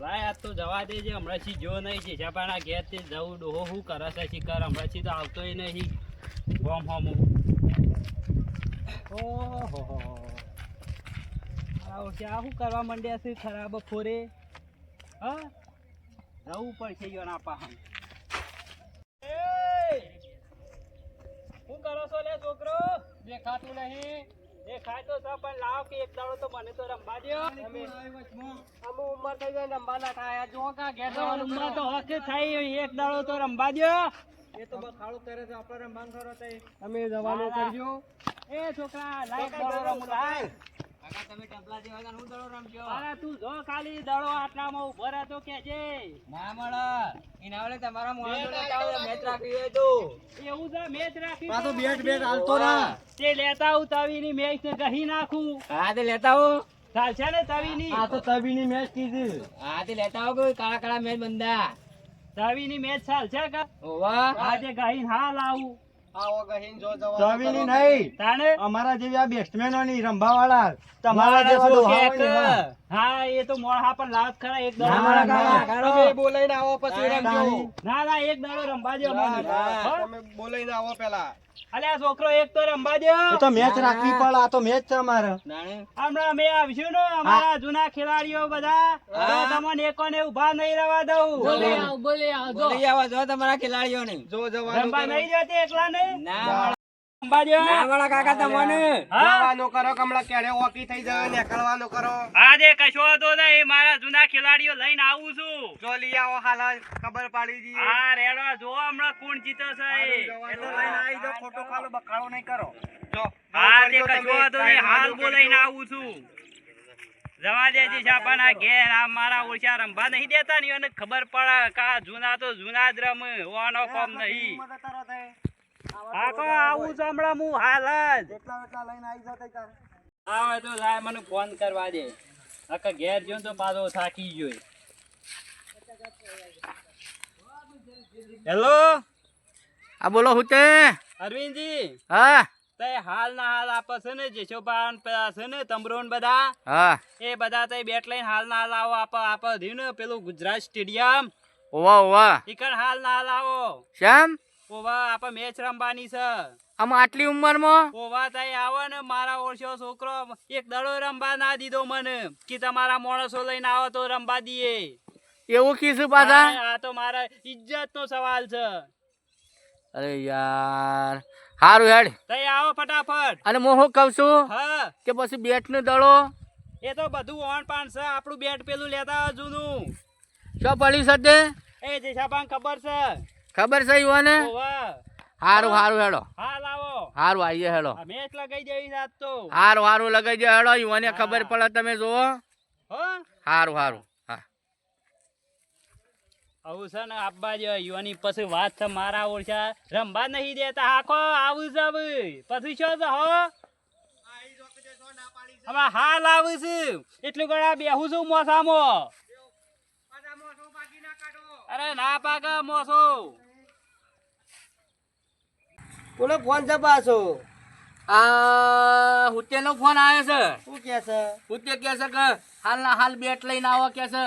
લાય આજ તો દેજે, હમણાંથી જો નહીં છે છાપાના ઘેર જવું, ડોહો શું કરે છે શિકાર હમણાં તો આવતોય નહીં. બોમ હોમ. ઓહો આવો ક્યાં શું કરવા માંડ્યા છે ખરાબ ફોરે હા? જવું પડશે યોના પાહન શું કરો છો લે છોકરો? દેખાતું નહીં. દેખાય તો પણ લાવ કે એક દાડો તો મને તો રમવા દ્યો. અમુ ઉંમર થઈ જાય ને અંબાના થાય જો કા ઘેર ઉંમર તો હક થઈ એક દાડો તો રમવા દ્યો. એ તો બખાડું કરે છે આપણે રમવાનું કરો તે તમે જવાનું કરજો. એ છોકરા રમું લાય કાકા તમે ટપલા જેવા હતા હું દડો રમજો. અરે તું જો ખાલી દાડો આટલામાં ઊભો રહે કે છે ના મળે. એના વડે તમારા મોણા જોડે જાવ મેચ રાખી હોય તો એવું છે મેચ રાખી પાછો બેટ બેટ હાલતો ના તે લેતા આવું તવીની મેચ ને કહી નાખું. હા તે લેતા હો ચાલશે ને તવીની? આ તો મેચ કીધી. હા તે લેતા હો કોઈ કાળા કાળા મેચ બંધા. તવીની મેચ ચાલશે કા? ઓવા આજે ગહીન હાલ આવું. નહીં. અમારા જેવી આ બેટ્સમેનો ની રમવા વાળા તમારા મારા જેવા ને. હા એ તો પર લાત ખરા એક દાડો રમવા તમે બોલાઈને આવો પછી રમજો. ના. ના એક દાડો રમવા દો મને. બોલાઈને આવો પેલા. અલે આ છોકરો એક તો રમવા દો. તો મેચ રાખવી પડે આ તો મેચ છે અમારે. હમણાં અમે આવશું ને અમારા જૂના ખેલાડીઓ બધા. તમને તમને એકોને ઊભા નહીં રહેવા દઉં. બોલી આવો જો. તમારા ખેલાડીઓને. જો રમવા નહીં જતી એકલા નહીં? ના. આજે કશો હતો નહીં મારા જૂના ખેલાડીઓ લઈને આવું છું. જો લઈ આવો હાલ ખબર પાડી દઈએ. હા રેડો જો હમણાં કોણ જીતે છે. એ. એ લઈને આવી જાઓ ખોટો ખાલો બખાડો નહીં કરો. જો હા કશો હતો નહીં હાલ બોલાઈને આવું છું. જવા દેજી છાપાના ઘેર આ મારા ઓછા રમવા નહીં દેતા ને એને ખબર પડે કા જૂના તો જૂના જ રમ ઓનો કોમ નહીં. હા કો આવું જ હમણાં હું હાલ જ. આવે તો લાય મને ફોન કરવા દે. આખા ઘેર જો તો પાછો થાકી ગયો હેલો આ બોલો હું તે અરવિંદજી? હા. તે હાલ ના હાલ આપે છે ને જેશોપાન પેલા છે ને તમરોન બધા? હા. એ બધા તે બેટ લઈને હાલ ના હાલ આવો આપે આપે ને પેલું ગુજરાત સ્ટેડિયમ. ઓવા ઓવા. ઈકણ હાલ ના હાલ આવો. શ્યામ? ઓવા આપે મેચ રમવાની છે. આમ આટલી ઉંમરમાં? ઓવા તઈ આવો ને મારા ઓળશો છોકરો એક દડો રમવા ના દીધો મને કે તમારા માણસો લઈને આવો તો રમવા દઈએ એવું કીધું પાછા? આ તો મારા ઇજ્જત નો સવાલ છે. અરે યાર હારું હેડ. તઈ આવો ફટાફટ. અને હું શું કહું છું? હા. કે પછી બેટ નો દડો? એ તો બધું ઓન પાન છે આપણું બેટ પેલું લેતા જૂનું શું પડ્યું છે એ જેસાબાન ખબર છે. ખબર છે યુવાને? હારું હારું હેડો. હારું આવીએ હેડો. આ લગાઈ દેવી રાત તો. હારું હારું લગાઈ જાય હેડો યુવાને ખબર પડે તમે જોવો હો. હારું હારું હા. આવું છે ને આપવા જો યુવાની પછી વાત છે મારા ઓળખા રમવા નહીં દેતા આખો આવું છે હવે. પછી શું છે હો? હવે હાલ આવું છું. એટલું ગળા બેહું છું મોસામાં. અરે ના પાકા મોસો. બોલો ફોન છે પાછો. આ હુત્તેનો ફોન આવ્યો છે. શું કે છે? હુત્તે કે છે કે હાલ ના હાલ બેટ લઈને આવો કે છે.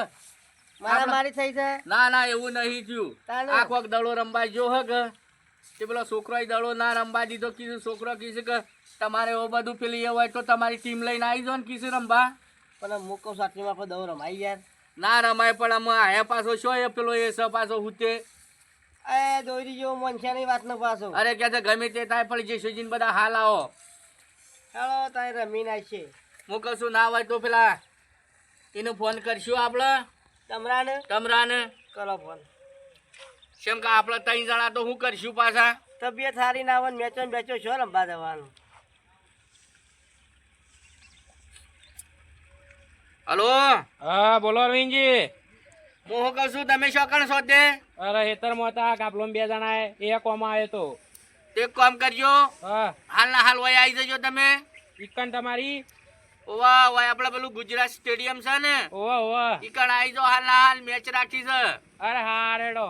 મારા મારી થઈ છે? ના ના એવું નહીં થયું. તાને? આ કોક દડો રમવા જો હે કે? તે પેલો છોકરો દડો ના રમવા દીધો કીધું છોકરો કીધું કે તમારે એવું બધું પેલી એવું હોય તો તમારી ટીમ લઈને આવી જાઓ ને કીધું રમવા. પણ મૂકો સાચી સાચીમાં આપણે દઉં રમાઈ યાર ના. રમાય પણ આમાં આયા પાછો શો એ પેલો એ સ પાછો હુતે? એ દોરી જેવો મનસાની વાત નો પાછો. અરે કે છે? ગમે તે તાય પણ જે સુજીન બધા હાલ આવો. ચાલો રમી ના છે. હું કહું છું ના હોય તો પેલા એનો ફોન કરશું આપણે તમરાને? તમરાને. કરો ફોન. કેમ કે આપણે ત્રણ જણા તો હું કરશું પાછા? તબિયત સારી ના આવે મેચો ને બેચો છો રમવા જવાનું? હલો? હા બોલો અરવિંદજી. હું શું કહું છું તમે શોકણ શોધે તે? અરે હેતરમાં હતા કાપલો બે જણા એ કોમાં આવ્યો તો તે. એક કામ કરજો. હા. હાલ ના હાલ વય આવી જજો તમે. ઇકન તમારી? ઓવા વાય આપણે પેલું ગુજરાત સ્ટેડિયમ છે ને. ઓવા ઓવા. ઈકણ આવી જો હાલ ના હાલ મેચ રાખી છે. અરે હા રેડો.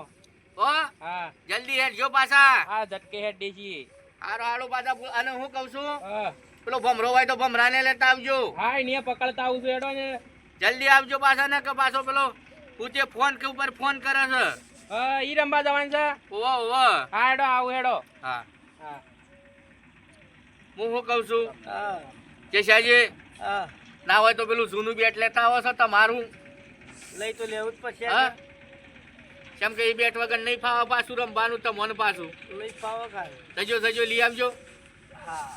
ઓ હા. જલ્દી હેડજો પાછા. હા ઝટકે હેડ દેજી હારો હાલો પાછા અને હું કહું છું? પેલો ભમરો હોય તો ભમરાને લેતા આવજો. હા એને પકડતા આવું છું હેડો ને. જલ્દી આવજો પાછા ને કે પાછો પેલો પૂછે ફોન કે ઉપર ફોન કરે છે. ઈ રંબા જવાનું છે? ઓવો ઓવો હા હેડો આવું હેડો. હા. હા. હું શું કહું છું? હા. કે શાહજી ના હોય તો પેલું જૂનું બેટ લેતા આવો છો તમારું? લઈ તો લેવું જ પછી હા? કેમ કે એ બેટ વગર નહીં ફાવા પાછું રમવાનું તો મન પાછું. લઈ ફાવા ખાય સજો સજો લઈ આવજો. હા.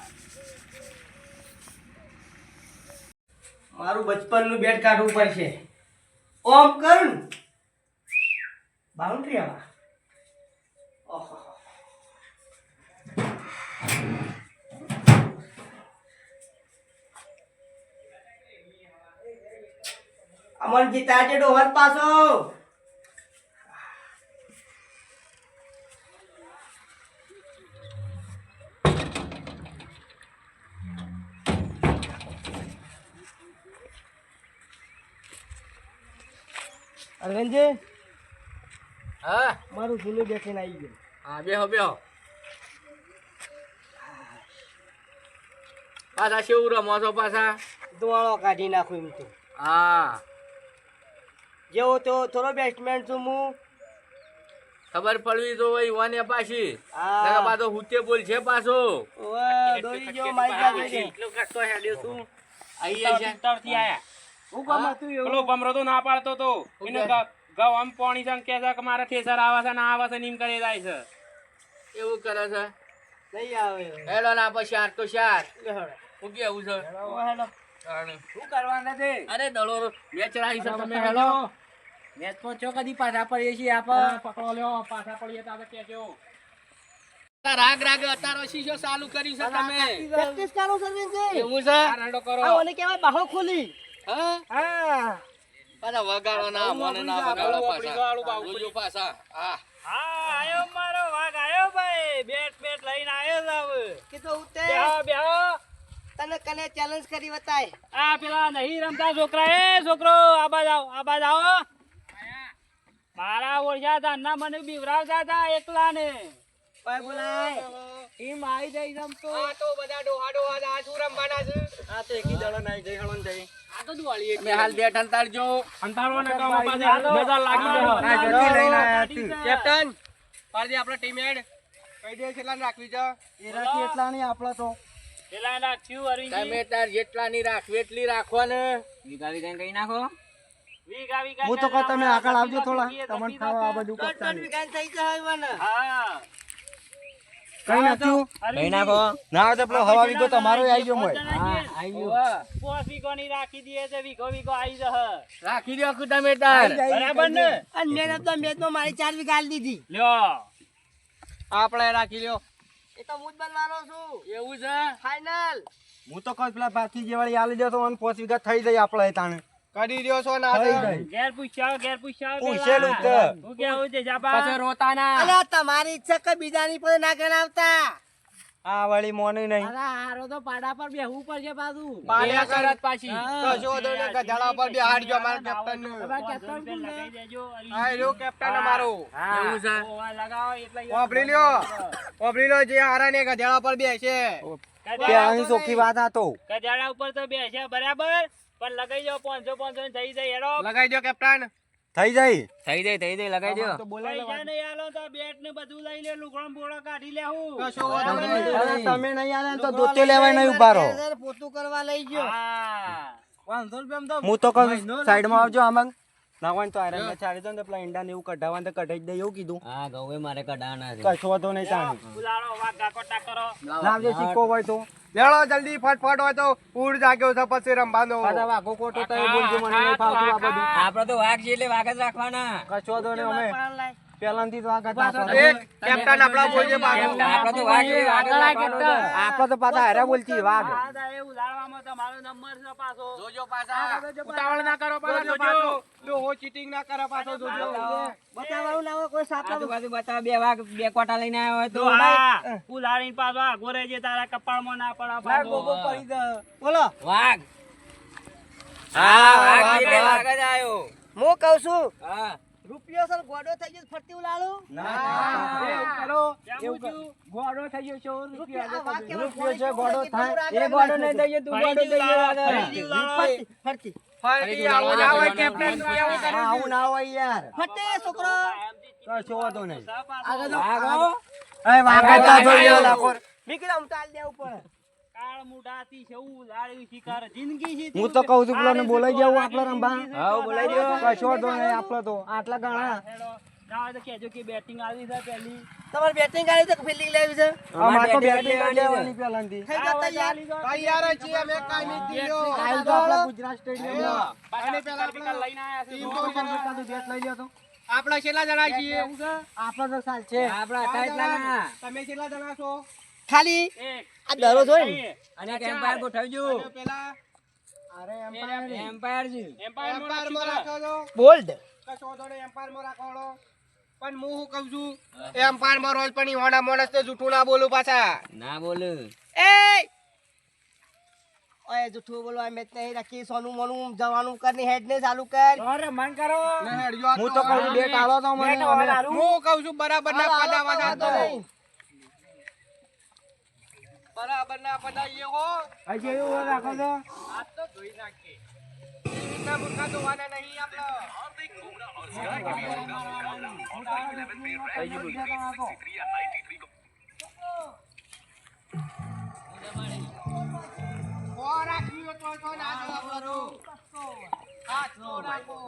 મારું બચપનનું બેટ કાઢવું પડશે. ઓમ કર બાઉન્ડ્રી આવા. ઓહો. અમરજી તાજે ડોહર પાછો. અરવિંદજી. હા. મારું જૂનું બેઠીને આવી ગયું. હા બેહો બેહો. પાછા શેવું રમો છો પાછા? ધુવાળો કાઢી નાખું એમ તો. હા. જેવો તો થોડો બેસ્ટમેન છું હું. ખબર પડવી તો હોય વાને પાછી. હા. નકર પાછો હુતે બોલ છે પાછો. ઓવે, દોરી જો મારી પાસે છે. આઈ જાય છે. તરથી આયા. હું કામ હતું એવું? પેલો બમરો તો ના પાડતો તો. એને ગ- આમ પોણી સંગ કે છે કે મારા ઠેસર આવે છે ના આવે છે નીમ કરી જાય છે. એવું કરે છે? નહીં આવે. હેલો ના પછી આર તો શાર. હું કેવું છે? હેલો. શું કરવાના છે? અરે દળો મેચ રાહી છે તમે હેલો. મેચ તો કદી પાછા પડીએ છીએ આપ. પકડો લ્યો પાછા પડીએ તો આપણે કહેજો. રાગ રાગ અતારો શીશો ચાલુ કરી છે તમે. પ્રેક્ટિસ કરો સરપંચ એવું છે? આ હેડો કરો. આ ઓને કહેવાય બાહો ખોલી. હા? હા. પાછા વગાડો ના મને ના વગાડો. પાછા. પાછા. હા. હા આયો મારો વાઘ આયો ભાઈ. બેટ બેટ લઈને આયો છે હવે કીધું ઉતે બેહો બેહો. તને કને ચેલેન્જ કરી બતાય? આ પેલા નહીં રમતા છોકરા એ છોકરો આબાજ આવો આબાજ આવો. મારા ઓળખ્યા હતા ના મને બીવરાવતા હતા એકલા ને બોલાય. ટીમ આવી જઈ તો. આ તો બધા ડોહા ડોહા આ શું રમવાના છે? આ તો એકી દડો નાઈ જઈ હળન જઈ. આ તો દિવાળી તમે હાલ બેઠ અંતાડજો અંતારવા ના કામ પાસે નજર લાગી હા, જાય. જલ્દી લઈને આયા હતી. કેપ્ટન પારજી આપણે ટીમ હેડ કઈ દે કેટલા રાખવી છે એટલા નહીં આપણા તો. તમે તાર જેટલા ની રાખવી એટલી રાખવા ને વિગા વિગા કઈ નાખો? હું તો કહું તમે આગળ આવજો થોડા. તમને ખાવા આ બધું કરતા થઈ જાય હા. કઈ નાખ્યું અરવિંદજી, ના આવે તો પેલો હવા વીગો તમારો આવી ગયો મોય. હા પોસ વીઘો ની રાખી દીએ છે વીગો વીગો આવી જહ રાખી દો આખું તમે તાર. બરાબર ને? અને મેં તો મેચમાં મારી ચાર વીઘા આલી દીધી. લ્યો. આપણે રાખી લ્યો. એ તો હું જ બનવાનો છું. એવું છે? ફાઇનલ હું તો કહું પેલા બાકી જેવાળી આલી દો તો મને પોચ વીઘા થઈ જાય આપણે તાણે. કરી રહ્યો છો ના ઘેર પૂછ્યા ઘેર પૂછ્યા પૂછેલું. તો. હું કેવું છે જાપા પછી રોતા ના અલ્યા તમારી ઈચ્છા કે બીજાની પર ના ગણાવતા. આ વાળી મોની નહીં. અરે હારો તો પાડા પર બેહવું પડશે બાજુ પાડ્યા કરત પાછી. હા. કશો વાંધો નહીં, ગધાડા પર બેહાડજો અમારા કેપ્ટન હવે કેપ્ટન કોણ લગાઈ દેજો, અરવિંદજી. હા કેપ્ટન અમારો. એવું છે? ઓવા લગાવો એટલે વાપરી લ્યો. વાપરી લ્યો જે હારા ને ગધેડા પર બેસે. કે અહીં સોખી વાત હતો તો. ગધેડા ઉપર તો બેસે બરાબર? પણ લગાઈ જાઓ પાંચસો પાંચસો ને થઈ જાય હેડો. લગાઈ દો કેપ્ટન. થઈ જાય. થઈ જાય થઈ જાય લગાઈ દો. પૈસા નહીં આલો તો બેટ ને બધું લઈ લે લુગડો બોળો કાઢી લેવું કશો વાંધો નહીં. તમે નહીં આલે તો દોતે લેવાય નહીં ઊભા રહો પોતું કરવા લઈ ગયો. હા. હું તો કહું સાઈડમાં આવજો આમાં. ના હોય તો આયરન ને છાડી દો ને પેલા ઈંડા ને એવું કઢાવવાનું તો કઢાઈ દે એવું કીધું. હા ગૌએ મારે કઢાના કશો તો નહીં તાણે કરો. લાવજો સિક્કો હોય તો. લેડો જલ્દી ફટફટ હોય તો ઉડ જાગ્યો છે પછી રમવાનો. પાછા વાઘો કોટો તો બોલજો મને નહીં ફાવતું આ બધું. આપડે તો વાઘ છે એટલે વાઘ જ રાખવાના. કશો તો નહીં અમે. કેપ્ટન આપડા બોલજે બાજુ આપડે તો વાઘ તો. પાછા હેરા બોલતી વાઘ હા, દા, એ ઉલાળવામાં તો નંબર છે પાછો. જોજો પાછા. ઉતાવળ ના કરો પાછો જોજો ડોહો ચીટિંગ ના કરે પાછો જોજો. બતાવવાનું ના હોય કોઈ સાપડા આજુબાજુ બતાવો બે વાઘ બે કોટા લઈને આવ્યો હોય તો ઉલાળીને પાછો આગો રહેજે તારા કપાળમાં ના પડે પાછો. બોલો. વાઘ. હા વાઘ વાઘ આવ્યો હું કઉ છું? હા. રૂપિયો સર ગોડો થઈ ગયો ફરતી ઉલાળું કેવું થયું? ગોડો થઈ ગયો છો રૂપિયો આ રૂપિયો છે, ગોડો થાય. એ ગોડો નહીં દઈએ તું ગોડો દઈએ. ફરીથી ફરતી ફરતી. આવો ના હોય કેપ્ટન આવું કરે આવું ના હોય યાર. હટે છોકરો. કશો વાંધો નહીં. આગળ આગળ એ વાગતા જોઈએ લાકોર નીકળો હું દે દેવું હું તો કઉ છું પેલા બોલાઈ જાવ આપડે રંભા. હા બોલાઈ જાવ કશો તો નહીં આપડે તો. આટલા ગણા. આપડા હોય તો કહેજો કે બેટિંગ આવી છે પહેલી. તમારે બેટિંગ આવી છે કે ફિલ્ડિંગ લેવી છે? અમાર તો બેટિંગ બેટિંગ લેવાની લેવાની પહેલાંથી. થઈ જતા યાર તૈયાર. જ છીએ અમે કાંઈ નહીં થયો. કાલ તો આપણા ગુજરાત સ્ટેડિયમમાં. લઈને આયા છે ટીમ તો કરતા તો બેટ લઈ લ્યો તો. આપણા કેટલા જણા છીએ આપડા તો સાલ છે. આપડા તમે કેટલા જણા છો? ખાલી? એક આ દરો જોઈ ને. અને એમ્પાયર ગોઠવજો. પેલા? અરે એમ્પાયર નહીં. એમ્પાયર જી એમ્પાયર મો રાખો છો. બોલ્ડ કશો વાંધો એમ્પાયર મો રાખવાનો. પણ હું શું કહું છું? એમ્પાયરમાં રોજ પણ ઈ હોના માણસને જૂઠું ના બોલું પાછા. ના બોલું. એ ઓય જૂઠું બોલવા મેં નહીં રાખી. સોનું મોનું જવાનું કરની હેડ ને ચાલુ કર હું તો કહું છું કાળો તો મને હું કહું છું બરાબર ના પદાવા જાતો બરાબર ના પદાઈએ હો આજે એવું રાખો તો આ તો ધોઈ નાખીએ એના તો ધોવાના નહીં આપણે ઓર રાખ્યું તો તો ના જવાબદારો. હા, તો રાખો.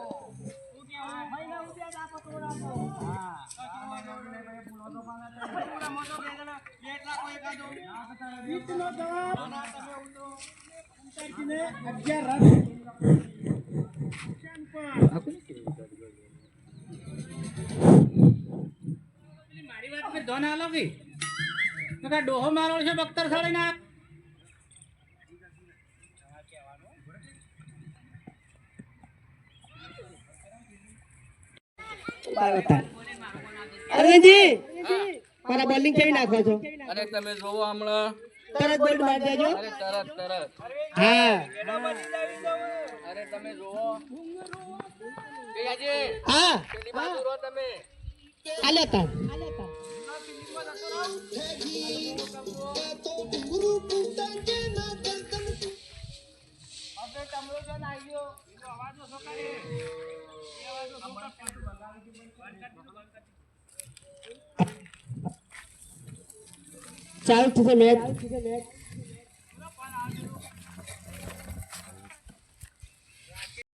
મારી વાત પર ડોહો મારો છે બખ્તર સાડી ના અરવિંદજી! મારા બોલિંગ કેવી નાખો છો? અરે તમે જોવો હમણાં. તરત બોલ મારી દેજો. અરે તરત તરત. હા. અરે તમે જોવો. ભૈયાજી, હા. પેલી બાજુ રહો તમે. આલે તાર ચાલુ થશે મેચ.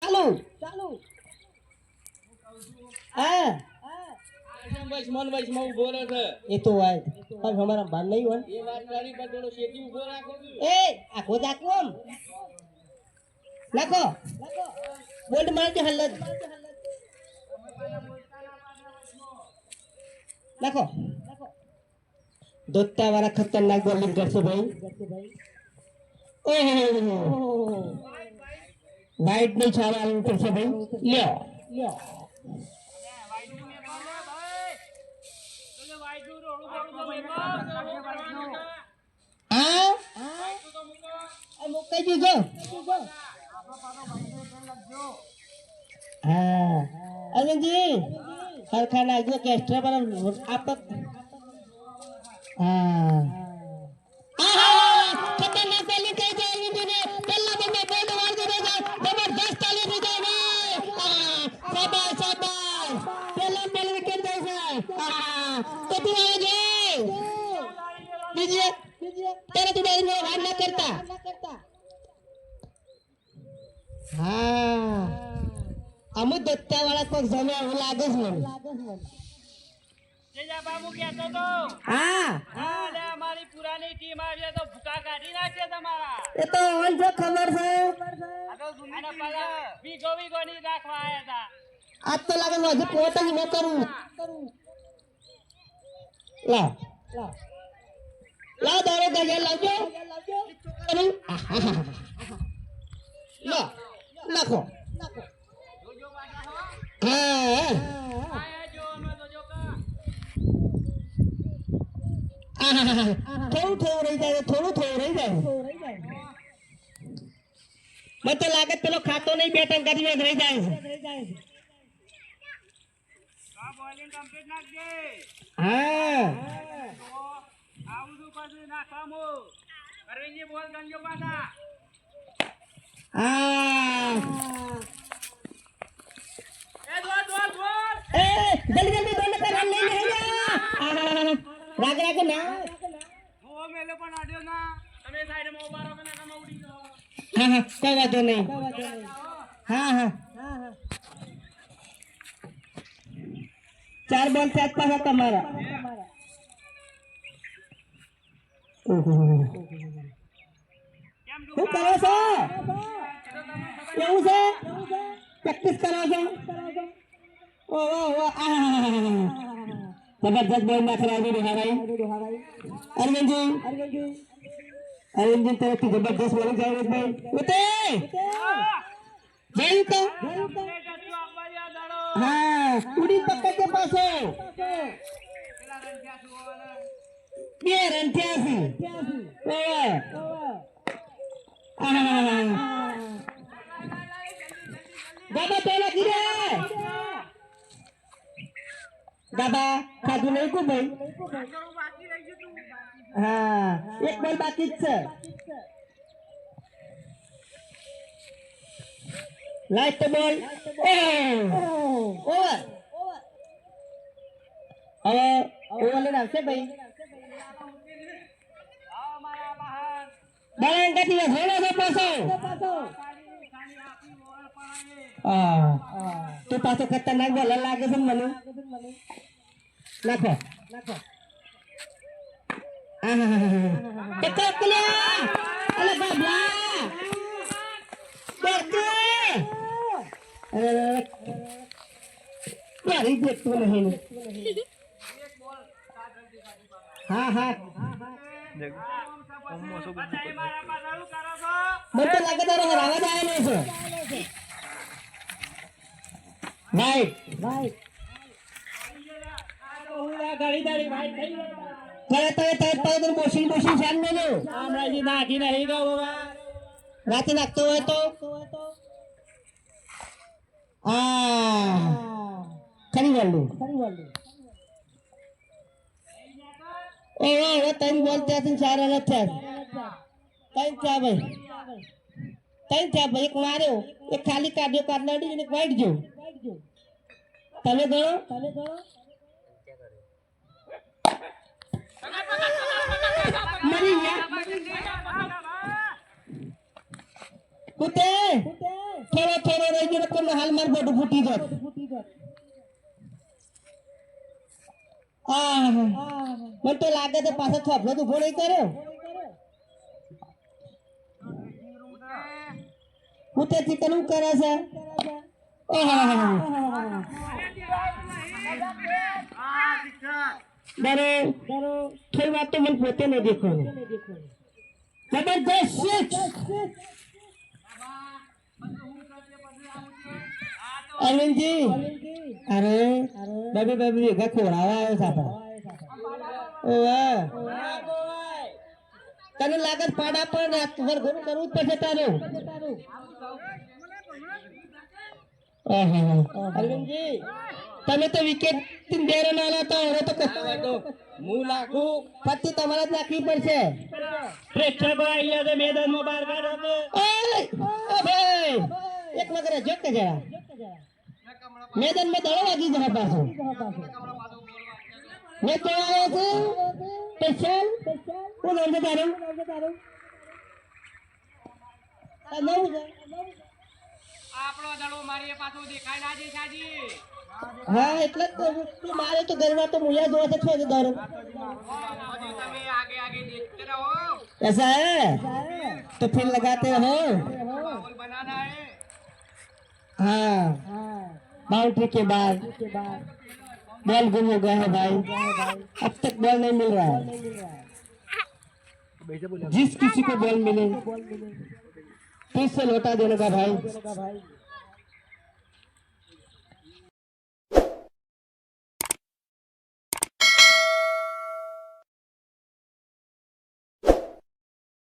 ચાલુ. ચાલુ હા. એ તો હોય પણ અમારા બાર નહીં હોય. એ વાત તારી પર થોડો શેકી ઊભો રાખો એ આખો દાખલો આમ. નાખો. બોલ્ડ મારી દે હલ્લદ. નાખો. દોત્તા વાળા ખતરનાક બોલિંગ કરશે ભાઈ? ઓહો વાઇટ નહીં છાવવાનું કરશે ભાઈ? લ્યો. લ્યો મુકાઈ દીધો. હા. અરવિંદજી સરખા નાખજો કે એક્સ્ટ્રા પર હા આહા! ખતરનાક બોલિંગ કરી છે અરવિંદજીને. પહેલા તેજા બાબુ કહેતો તો? હા. હા લે અમારી પુરાની ટીમ આવી છે તો ભૂકા કાઢી નાખશે તમારા. એ તો ઓન જો ખબર છે. અને પાછા વીઘો વીઘો ની રાખવા આયા હતા આજ તો લાગે છે હજુ પોત જ ન કરું. લાવ લાવ દારો ગજે લાવજો. કરું. આહાહા. લો નાખો હા. આહાહા. થોડું થોડું રહી જાય થોડું થોડું રહી જાય. મને તો લાગે પેલો ખાતો નહીં બે ટંકા થી રહી જાય. હા. આવું છું પાછું નાખવામાં રાજરાજે ના હો મેલે પણ આડ્યો ના તમે સાઈડ માં ઉભા રહો મને કમ ઉડી જાઓ હા હા કોઈ વાંધો નહીં હા હા ચાર બોલ સાત પાછા તમારા શું કરો છો એવું છે પ્રેક્ટિસ કરો છો ઓ ઓ આ જબરદસ્ત બોલ નાખ રહ્યા છે ભાઈ અરવિંદજી અરવિંદજી તરફથી જબરદસ્ત બોલિંગ જાય છે ભાઈ ઉતે જયું તો હા ઉડી પકડ કે પાછો બે રન થયા છે ઓહો. આહ. બાબા પેલા કીધે બાબા ખાધું નહીં કુ ભાઈ? હા. એક બોલ બાકી જ છે. લાસ્ટ બોલ ઓવર હવે ઓવર લઈને આવશે ભાઈ. ઘણો છે પાછો. હા. તું પાછો ખતરનાક બોલર લાગે છે મને. નાખો આહાહાહા. એ કોકલા! અલે બાબલા! બેટે! અરે, અરે, અરે. યારી દેખતું નહીં. હા હા મને તો લાગે તારો હરાવા જ આવેલો છે રાઈટ ત્યારે તમે તાર પાવ તો બોસી બોસી શાન મેલો હમણાંથી નાખી નહીં ગયો બાબા રાતે નાખતો હોય તો? ખરી વાળું હવે ત્રણ બોલ ત્યાંથી ચાર અલગ થયા. ત્રણ થયા ભાઈ. ત્રણ થયા ભાઈ. એક માર્યો એક ખાલી કાઢ્યો કાઢનાડી અને એક વાઈટ જો તમે ગણો તમે ગણો? મરી કુતે થોડો થોડો રહી ગયો તો હાલ માર બોડું ફૂટી જાત આ મને તો લાગે છે પાછો થોભલો બધું ઊભો કર્યો કુતે થી કનું કરે છે આહ. ડરો થોડી વાત તો મને પોતે નહીં દેખવાનું. જબરદસ્ત અરવિંદજી, અરે બેબી બેબી ભેગા ખોરાવા આવ્યો છે આપણે. તને લાગત પાડા પણ ભર ઘણું કરવું જ પડશે તારે? અરવિંદજી તમે તો વિકેટ બે ના લાતા તો હવે તો હું લાખું પત્તી તમારે જ નાખવી પડશે. પ્રેક્ષકો અહીંયા છે મેદાનમાં બહાર કાઢો તો. ભાઈ! એક વખત જો કે જરા. મેદાનમાં દળો વાગી જરા પાછો. મેં તો આવ્યો છું. સ્પેશિયલ. હું નામ છે તારું? આ આપણો દડો મારીએ પાછો. દેખાય ના દે સાજી. હા એટલે જ તો તું મારે તો ઘરમાં તો મુયા જોવા છે છો દરો अभी તમે आगे आगे देखते रहो ऐसा है तो फिर लगाते रहो माहौल बनाना है हाँ बाउंड्री के बाद बॉल गुम हो गया है भाई अब तक बॉल नहीं मिल रहा है जिस किसी को बॉल मिले फिर से लौटा देने का भाई